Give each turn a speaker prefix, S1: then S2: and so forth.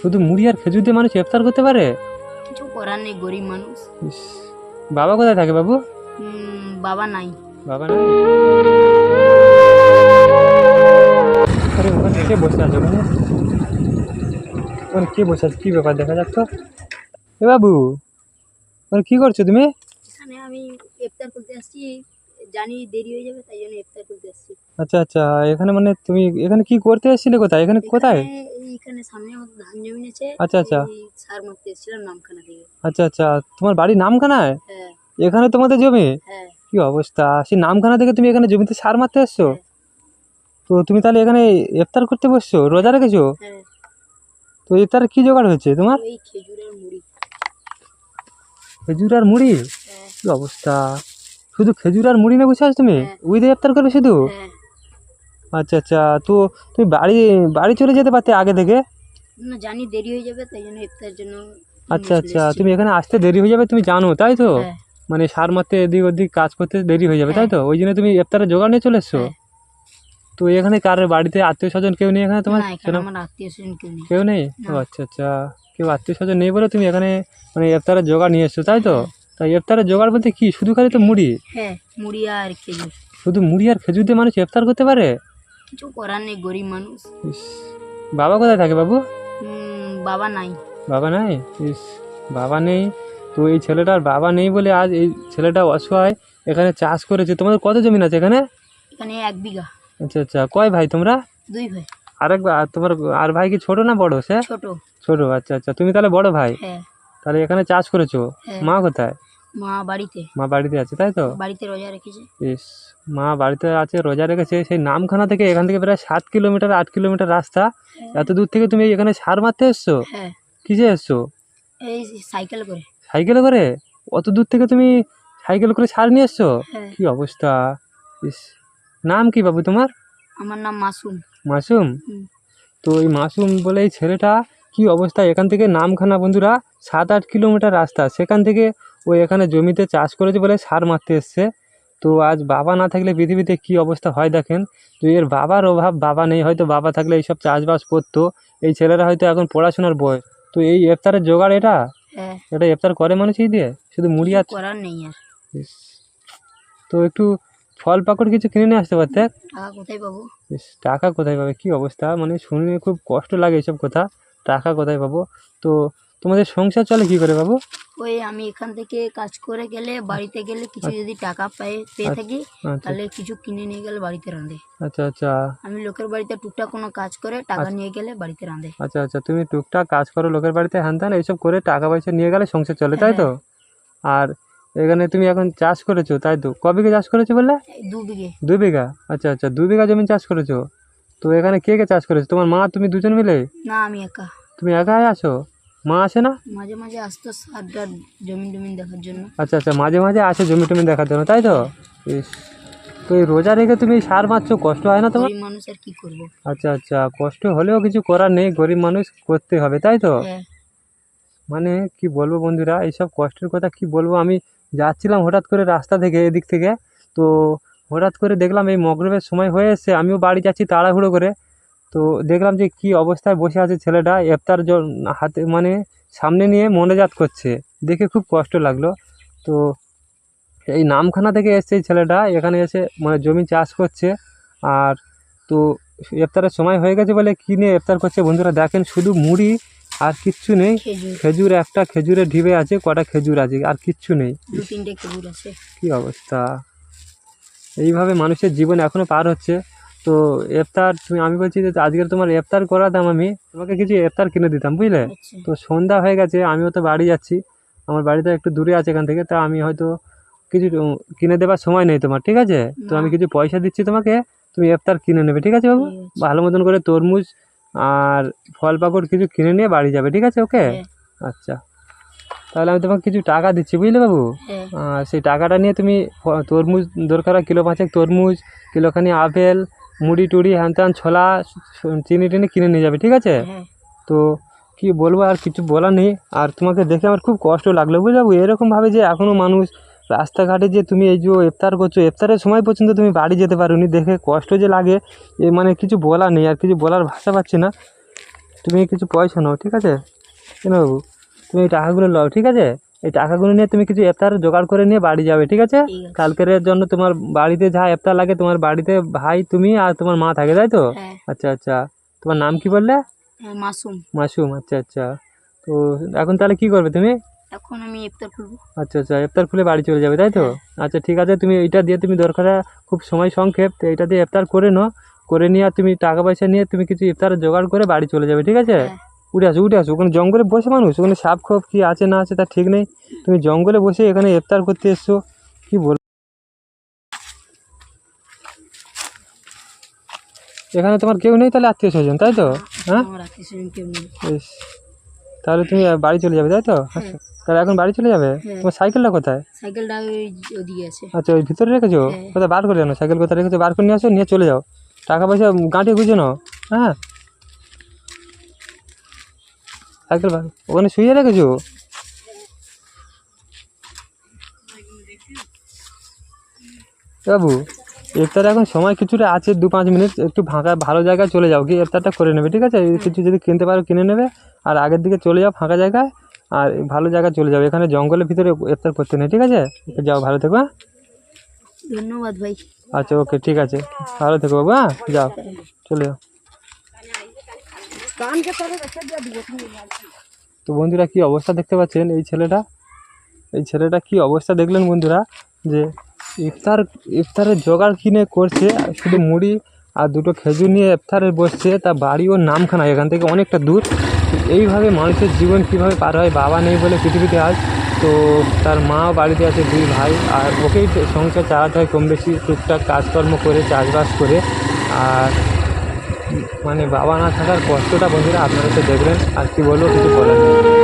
S1: শুধু মুড়ি আর খেজুর দিয়ে মানুষ ইফতার করতে পারে?
S2: কিছু করার নেই গরিব মানুষ।
S1: ইস, বাবা কোথায় থাকে বাবু?
S2: উম, বাবা নাই।
S1: বাবা না আরে ওখানে কে বসে আছে ওখানে? ওখানে কে বসে আছে? কি ব্যাপার দেখা যাক তো। এ বাবু ওখানে কি করছ তুমি?
S2: এখানে আমি ইফতার করতে আসছি জানি দেরি হয়ে যাবে তাই জন্য ইফতার করতে আসছি।
S1: আচ্ছা আচ্ছা এখানে মানে তুমি এখানে কি করতে এসেছিলে কোথায়? এখানে কোথায়?
S2: এখানে- সামনে আমাদের ধান জমি আছে।
S1: আচ্ছা, আচ্ছা।
S2: সার মারতে এসেছিলাম নামখানা থেকে।
S1: আচ্ছা আচ্ছা তোমার বাড়ির নামখানায়?
S2: হ্যাঁ।
S1: এখানে তোমাদের জমি?
S2: হ্যাঁ।
S1: কি অবস্থা? সেই নামখানা থেকে তুমি এখানে জমিতে সার মারতে এসছো? তো তুমি তাহলে এখানে ইফতার করতে বসছো? রোজা রেখেছো?
S2: হ্যাঁ।
S1: তো ইফতার কি জোগাড় হয়েছে তোমার? খেজুর আর মুড়ি?
S2: হ্যাঁ।
S1: কি অবস্থা? শুধু খেজুর আর মুড়ি না বসে আছো তুমি?
S2: হ্যাঁ।
S1: ওই দিয়ে ইফতার করবে শুধু?
S2: হ্যাঁ।
S1: আচ্ছা আচ্ছা। তো তুমি বাড়ি বাড়ি চলে যেতে পারতে আগে থেকে?
S2: না জানি দেরি হয়ে যাবে তাই জন্য ইফতার জন্য
S1: আচ্ছা আচ্ছা। তুমি এখানে আসতে দেরি হয়ে যাবে তুমি জানো তাই তো?
S2: হ্যাঁ।
S1: মানে সার মারতে এদিক ওদিক কাজ করতে দেরি হয়ে যাবে তাই তো? ওই জন্য তুমি ইফতারের জোগাড় নিয়ে চলে এসছো?
S2: হ্যাঁ।
S1: তো এখানে কার বাড়িতে আত্মীয় স্বজন কেউ নেই এখানে তোমার?
S2: কেউ নেই।
S1: কেউ নেই? ও আচ্ছা আচ্ছা। কেউ আত্মীয় স্বজন নেই বলে তুমি এখানে মানে ইফতারের জোগাড় নিয়ে এসছো তাই তো? তাই ইফতারের জোগাড় বলতে কি? শুধু খালি তো মুড়ি?
S2: হ্যাঁ মুড়ি আর খেজুর।
S1: শুধু মুড়ি আর খেজুর দিয়ে মানুষ ইফতার করতে পারে?
S2: কিছু করার নেই গরিব মানুষ।
S1: বাবা কোথায় থাকে বাবু?
S2: বাবা নাই।
S1: বাবা নাই? ইস বাবা নেই। তো এই ছেলেটার বাবা নেই বলে আজ এই ছেলেটা অসহায় এখানে চাষ করেছে। তোমাদের কত জমি আছে এখানে?
S2: এখানে এক বিঘা।
S1: আচ্ছা আচ্ছা কয় ভাই তোমরা?
S2: দুই ভাই।
S1: আরেক আর তোমার আর ভাই কি ছোট না বড় সে?
S2: ছোট।
S1: ছোট আচ্ছা আচ্ছা তুমি তাহলে বড় ভাই?
S2: হ্যাঁ।
S1: তাহলে এখানে চাষ করেছ?
S2: হ্যাঁ।
S1: মা কোথায়?
S2: মা বাড়িতে।
S1: মা বাড়িতে আছে তাই তো?
S2: বাড়িতে রোজা রেখেছে।
S1: ইস মা বাড়িতে আছে রোজা রেখেছে সেই নামখানা থেকে এখান থেকে প্রায় সাত কিলোমিটার আট কিলোমিটার রাস্তা। এত দূর থেকে তুমি এখানে সার মারতে এসছো?
S2: হ্যাঁ।
S1: কিসে এসছো?
S2: এই সাইকেল করে।
S1: সাইকেলে করে? অত দূর থেকে তুমি সাইকেল করে সার নিয়ে এসছো?
S2: হ্যাঁ।
S1: কি অবস্থা? ইস নাম কি বাবু তোমার?
S2: আমার নাম মাসুম।
S1: মাসুম? তো এই মাসুম বলে এই ছেলেটা কি অবস্থা? এখান থেকে নামখানা বন্ধুরা সাত আট কিলোমিটার রাস্তা। সেখান থেকে ও এখানে জমিতে চাষ করেছে বলে সার মারতে এসছে। তো আজ বাবা না থাকলে পৃথিবীতে কি অবস্থা হয় দেখেন। তো এর বাবার অভাব বাবা নেই হয়তো বাবা থাকলে এইসব চাষবাস করতো। এই ছেলেরা হয়তো এখন পড়াশোনার বয়স। তো এই ইফতারের জোগাড় এটা?
S2: হ্যাঁ।
S1: এটা ইফতার করে মানুষই দিয়ে? শুধু মুড়ি আর
S2: করার নেই আর।
S1: তো একটু ফল পাকড় কিছু কিনে নিয়ে আসতে পারতে?
S2: কোথায় পাবো?
S1: ইস, টাকা কোথায় পাবে? কি অবস্থা? মানে শুনে খুব কষ্ট লাগে এইসব কথা। টাকা কোথায় পাবো? তো তোমাদের সংসার চলে কি করে বাবু?
S2: ওই আমি এখান থেকে কাজ করে গেলে বাড়িতে গেলে কিছু যদি টাকা পাই পেয়ে থাকি
S1: আচ্ছা।
S2: তাহলে কিছু কিনে নিয়ে গেলে বাড়িতে রাঁধে।
S1: আচ্ছা আচ্ছা।
S2: আমি লোকের বাড়িতে টুকটাক কোনো কাজ করে টাকা নিয়ে গেলে বাড়িতে রাঁধে।
S1: আচ্ছা আচ্ছা। তুমি টুকটাক কাজ করো লোকের বাড়িতে হ্যান ত্যান এইসব করে টাকা পয়সা নিয়ে গেলে সংসার চলে তাই তো? আর এখানে তুমি এখন চাষ করেছ তাই তো? ক বিঘে চাষ করেছ বললে?
S2: দু বিঘে।
S1: দু বিঘা? আচ্ছা আচ্ছা। দু বিঘা জমি চাষ করেছ? তো এখানে কে কে চাষ করেছ? তোমার মা তুমি দুজন মিলে?
S2: না আমি একা।
S1: তুমি একাই আছো? মা আসে না?
S2: মাঝে মাঝে আসতো সারটা জমিন টমিন দেখার জন্য।
S1: আচ্ছা আচ্ছা মাঝে মাঝে আসে জমি টমি দেখার জন্য তাই তো? তো এই রোজা রেখে তুমি সার মারছো কষ্ট হয় না তোমার?
S2: মানুষ আর কি করব?
S1: আচ্ছা আচ্ছা কষ্ট হলেও কিছু করার নেই গরিব মানুষ করতে হবে তাই তো?
S2: হ্যাঁ।
S1: মানে কি বলব বন্ধুরা এইসব কষ্টের কথা কি বলব? আমি যাচ্ছিলাম হঠাৎ করে রাস্তা থেকে এদিক থেকে তো হঠাৎ করে দেখলাম এই মগরবের সময় হয়ে এসছে আমিও বাড়ি যাচ্ছি তাড়াহুড়ো করে। তো দেখলাম যে কি অবস্থায় বসে আছে ছেলেটা ইফতার জ- হাতে মানে সামনে নিয়ে মনেজাত করছে। দেখে খুব কষ্ট লাগল। তো এই নামখানা থেকে এসছে এই ছেলেটা এখানে এসে মানে জমি চাষ করছে। আর তো ইফতারের সময় হয়ে গেছে বলে কিনে ইফতার করছে বন্ধুরা দেখেন শুধু মুড়ি আর কিচ্ছু নেই।
S2: খেজুর।
S1: একটা খেজুরের ঢিবে আছে কটা খেজুর আছে আর কিচ্ছু নেই। কি অবস্থা? এইভাবে মানুষের জীবন এখনও পার হচ্ছে। তো ইফতার তুমি আমি বলছি যে আজকে তোমার ইফতার করাতাম আমি তোমাকে কিছু ইফতার কিনে দিতাম বুঝলে?
S2: আচ্ছা।
S1: তো সন্ধ্যা হয়ে গেছে আমিও তো বাড়ি যাচ্ছি আমার বাড়িটা একটু দূরে আছে এখান থেকে তা আমি হয়তো কিছু কিনে দেওয়ার সময় নেই তোমার ঠিক আছে? তো আমি কিছু পয়সা দিচ্ছি তোমাকে তুমি ইফতার কিনে নেবে ঠিক আছে বাবু? ভালো মতন করে তরমুজ আর ফল পাকড় কিছু কিনে নিয়ে বাড়ি যাবে ঠিক আছে ওকে?
S2: হ্যাঁ।
S1: আচ্ছা। তাহলে আমি তোমাকে কিছু টাকা দিচ্ছি বুঝলে বাবু?
S2: হ্যাঁ।
S1: আর সেই টাকাটা নিয়ে তুমি তরমুজ দরকার কিলো পাঁচেক তরমুজ কিলোখানি আপেল মুড়ি টুড়ি হ্যান ত্যান ছোলা চিনি টিনি কিনে নিয়ে যাবে ঠিক আছে?
S2: হ্যাঁ।
S1: তো কি বলব আর কিছু বলার নেই। আর তোমাকে দেখে আমার খুব কষ্ট লাগল বুঝলে বাবু? এরকমভাবে যে এখনও মানুষ রাস্তাঘাটে যে তুমি এই যে ইফতার করছ ইফতারের সময় পর্যন্ত তুমি বাড়ি যেতে পারোনি দেখে কষ্ট যে লাগে এ মানে কিছু বলার নেই আর কিছু বলার ভাষা পাচ্ছি না। তুমি কিছু পয়সা নাও ঠিক আছে? কেন বাবু? তুমি এই টাকাগুলো নাও ঠিক আছে? এই টাকাগুলো নিয়ে তুমি কিছু ইফতার জোগাড় করে নিয়ে বাড়ি যাবে ঠিক আছে? কালকের জন্য তোমার বাড়িতে যা ইফতার লাগে তোমার বাড়িতে ভাই তুমি আর তোমার মা থাকে তাই তো?
S2: হ্যাঁ।
S1: আচ্ছা আচ্ছা। তোমার নাম কি বললে?
S2: হ্যাঁ মাসুম।
S1: মাসুম আচ্ছা আচ্ছা। তো এখন তাহলে কি করবে তুমি?
S2: এখন আমি ইফতার খুলবো।
S1: আচ্ছা আচ্ছা ইফতার খুলে বাড়ি চলে যাবে তাই তো? আচ্ছা ঠিক আছে তুমি এইটা দিয়ে তুমি দরকার খুব সময় সংক্ষেপ তো এইটা দিয়ে ইফতার করে নাও। করে নিয়ে তুমি টাকা পয়সা নিয়ে তুমি কিছু ইফতার জোগাড় করে বাড়ি চলে যাবে ঠিক আছে?
S2: হ্যাঁ।
S1: উঠে আসো উঠে আসো। ওখানে জঙ্গলে বসে মানুষ? ওখানে সাপ খোপ কী আছে না আছে তার ঠিক নেই। তুমি জঙ্গলে বসে এখানে ইফতার করতে এসছো কি বল এখানে তোমার কেউ নেই তাহলে আত্মীয় স্বজন তাই তো? হ্যাঁ? তাহলে তুমি বাড়ি চলে যাবে তাই তো? আচ্ছা তাহলে এখন বাড়ি চলে যাবে?
S2: হ্যাঁ।
S1: তোমার সাইকেলটা কোথায়?
S2: সাইকেলটা ওদিকে আছে।
S1: আচ্ছা ওই ভিতরে রেখেছো?
S2: হ্যাঁ।
S1: কোথায় বার করে আনো সাইকেল কোথায় রেখেছো? বার করে নিয়ে আসো নিয়ে চলে যাও। টাকা পয়সা গাঁটে গুঁজে নাও। হ্যাঁ? সাইকেল বার ওখানে শুয়ে রেখেছো? বাবু ইফতার এখন সময় কিছুটা আছে দু পাঁচ মিনিট একটু ফাঁকা ভালো জায়গায় চলে যাও গিয়ে ইফতারটা করে নেবে ঠিক আছে? কিছু যদি কিনতে পারো কিনে নেবে আর আগের দিকে চলে যাও ফাঁকা জায়গায় আর ভালো জায়গায় চলে যাও এখানে জঙ্গলের ভিতরে ইফতার করতে নেই ঠিক আছে? যাও ভালো থেকো হ্যাঁ?
S2: ধন্যবাদ ভাই।
S1: আচ্ছা ওকে ঠিক আছে। ভালো থেকো বাবু হ্যাঁ? যাও চলে যাও। তো বন্ধুরা, কি অবস্থা দেখতে পাচ্ছেন এই ছেলেটা? এই ছেলেটা কি অবস্থা দেখলেন বন্ধুরা? যে ইফতার, ইফতারের জোগাড় কিনে করছে? শুধু মুড়ি আর দুটো খেজুর নিয়ে ইফতারে বসছে, তা বাড়ি ওর নামখানা, এখান থেকে অনেকটা দূর। এইভাবে মানুষের জীবন কীভাবে পার হয়, বাবা নেই বলে পৃথিবীতে আজ। তো তার মাও বাড়িতে আছে, দুই ভাই, আর ওকেই সংসার চালাতে হয় কম বেশি, টুকটাক কাজকর্ম করে, চাষবাস করে। আর মানে বাবা না থাকার কষ্টটা বন্ধুরা আপনারা তো দেখবেন আর কি বলব কিছু বলার নেই।